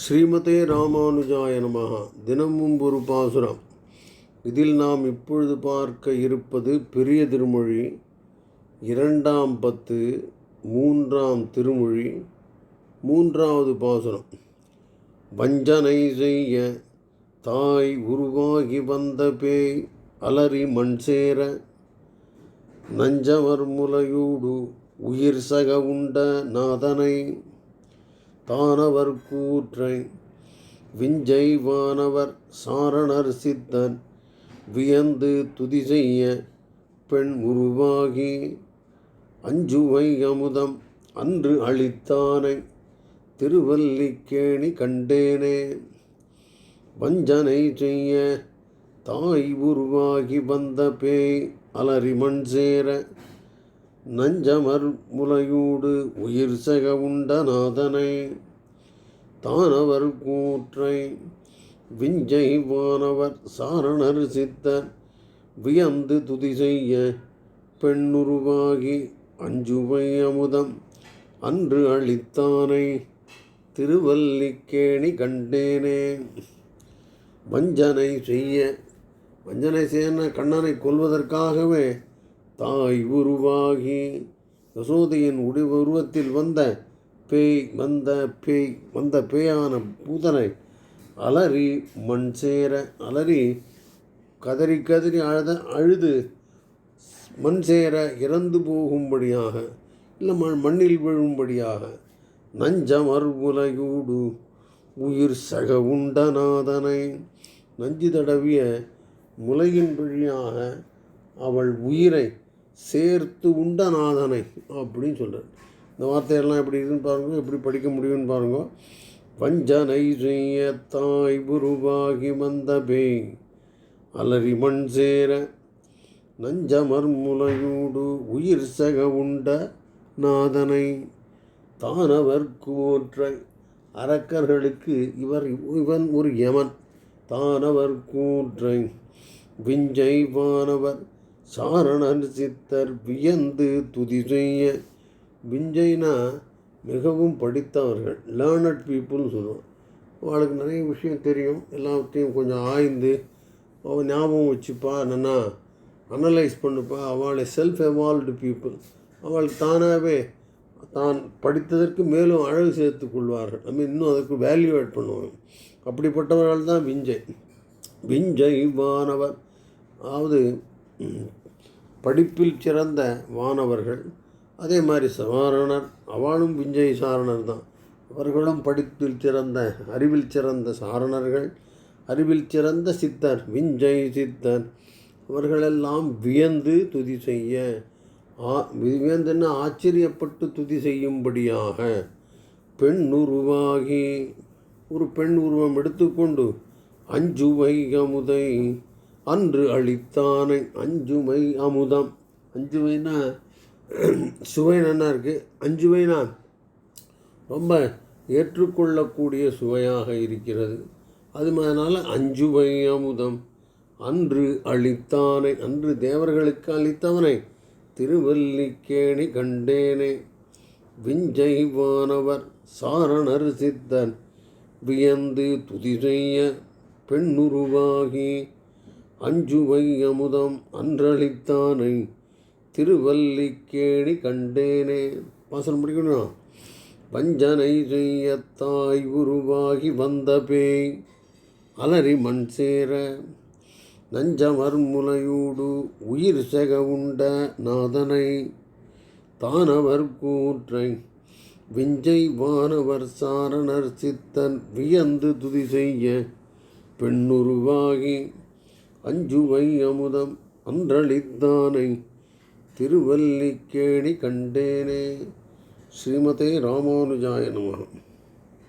ஸ்ரீமதே ராமானுஜாய நமக தினமும் ஒரு பாசுரம். இதில் நாம் இப்பொழுது பார்க்க இருப்பது பெரிய திருமொழி இரண்டாம் பத்து மூன்றாம் திருமொழி மூன்றாவது பாசுரம். வஞ்சனை செய்ய தாய் உருவாகி வந்த பேய் அலறி மண் சேர நஞ்சவர் முலையூடு உயிர் சக உண்ட நாதனை தானவர் கூற்றை விஞ்சை வானவர் சாரணர் சித்தன் வியந்து துதி செய்ய பெண் உருவாகி அஞ்சுவை அமுதம் அன்று அளித்தானை திருவல்லிக்கேணி கண்டேனே. வஞ்சனை செய்ய தாய் உருவாகி வந்த பேய் அலறி மண் சேர நஞ்சமர் முலையூடு உயிர் சக உண்டநாதனை தானவர் கூற்றை விஞ்சை வானவர் சாரணர் சித்தர் வியந்து துதி செய்ய பெண்ணுருவாகி அஞ்சுவை அமுதம் அன்று அளித்தானை திருவல்லிக்கேணி கண்டேனே. வஞ்சனை செய்ய வஞ்சனை செய்ய கண்ணனை கொல்வதற்காகவே தாய் உருவாகி. யசோதையின் உடி உருவத்தில் வந்த பேய் வந்த பேய் வந்த பேயான பூதனை அலறி மண் சேர அலறி கதறி கதறி அழுத அழுது மண் சேர இறந்து போகும்படியாக இல்லை மண் மண்ணில் விழும்படியாக நஞ்சமர்வுலையூடு உயிர் சக உண்டநாதனை நஞ்சு தடவிய முலையின் வழியாக அவள் உயிரை சேர்த்து உண்ட நாதனை அப்படின்னு சொல்கிறார் இந்த வார்த்தையெல்லாம் எப்படி இருக்குன்னு பாருங்க எப்படி படிக்க முடியும்னு பாருங்க. வஞ்சனை செய்ய தாய் குருவாகி மந்தபே அலறி மண் சேர நஞ்சமர் முலையூடு உயிர் சக உண்ட நாதனை. தானவர் கூற்றை அரக்கர்களுக்கு இவர் இவன் ஒரு யமன். தானவர் கூற்றை விஞ்சை வானவர் சாரணர் சித்தர் வியந்து துதி செய்ய. விஞ்சைனா மிகவும் படித்தவர்கள். லேர்னட் பீப்புள்னு சொல்லுவோம் அவளுக்கு நிறைய விஷயம் தெரியும். எல்லாத்தையும் கொஞ்சம் ஆய்ந்து அவள் ஞாபகம் வச்சுப்பா. என்னன்னா அனலைஸ் பண்ணுப்பா. அவளை செல்ஃப் எவால்வ்டு பீப்புள் அவள் தானாகவே தான் படித்ததற்கு மேலும் அழகு சேர்த்து கொள்வார்கள். நம்ம இன்னும் அதற்கு வேல்யூ ஆட் பண்ணுவாங்க. அப்படிப்பட்டவர்கள் தான் விஞ்சை. விஞ்சை வானவர். அதாவது படிப்பில் சிறந்த வானவர்கள் அதே மாதிரி சாரணர் அவளும் விஞ்சய சாரணர் தான். அவர்களும் படிப்பில் சிறந்த அறிவில் சிறந்த சாரணர்கள் அறிவில் சிறந்த சித்தர் விஞ்சை சித்தர். அவர்களெல்லாம் வியந்து துதி செய்ய ஆ வியந்துன்னு ஆச்சரியப்பட்டு துதி செய்யும்படியாக பெண் உருவாகி ஒரு பெண் உருவம் எடுத்துக்கொண்டு அஞ்சு வைகமுதை அன்று அளித்தானை அஞ்சுமை அமுதம். அஞ்சுமைனா சுவை நல்லா இருக்குது அஞ்சுமைனா ரொம்ப ஏற்றுக்கொள்ளக்கூடிய சுவையாக இருக்கிறது. அது அதனால் அஞ்சுவை அமுதம். அன்று அளித்தானை அன்று தேவர்களுக்கு அளித்தவனை திருவல்லிக்கேணி கண்டேனே. விஞ்சை வானவர் சாரணர் சித்தன் வியந்து துதி செய்ய பெண்ணுருவாகி அஞ்சுவை அமுதம் அன்றளித்தானை திருவல்லிக்கேணி கண்டேனே. வாசனம் முடிக்கணும் வஞ்சனை செய்ய தாய் உருவாகி வந்த பேய் அலறி மண் சேர நஞ்சமர்முலையூடு உயிர் செக உண்ட நாதனை தானவர் கூற்றை விஞ்சை வானவர் சாரணர் சித்தன் வியந்து துதி செய்ய பெண்ணுருவாகி அஞ்சுவை அமுதம் அன்றளித்தானை திருவல்லிக்கேணி கண்டேனே. ஸ்ரீமதே ராமானுஜாய நமகம்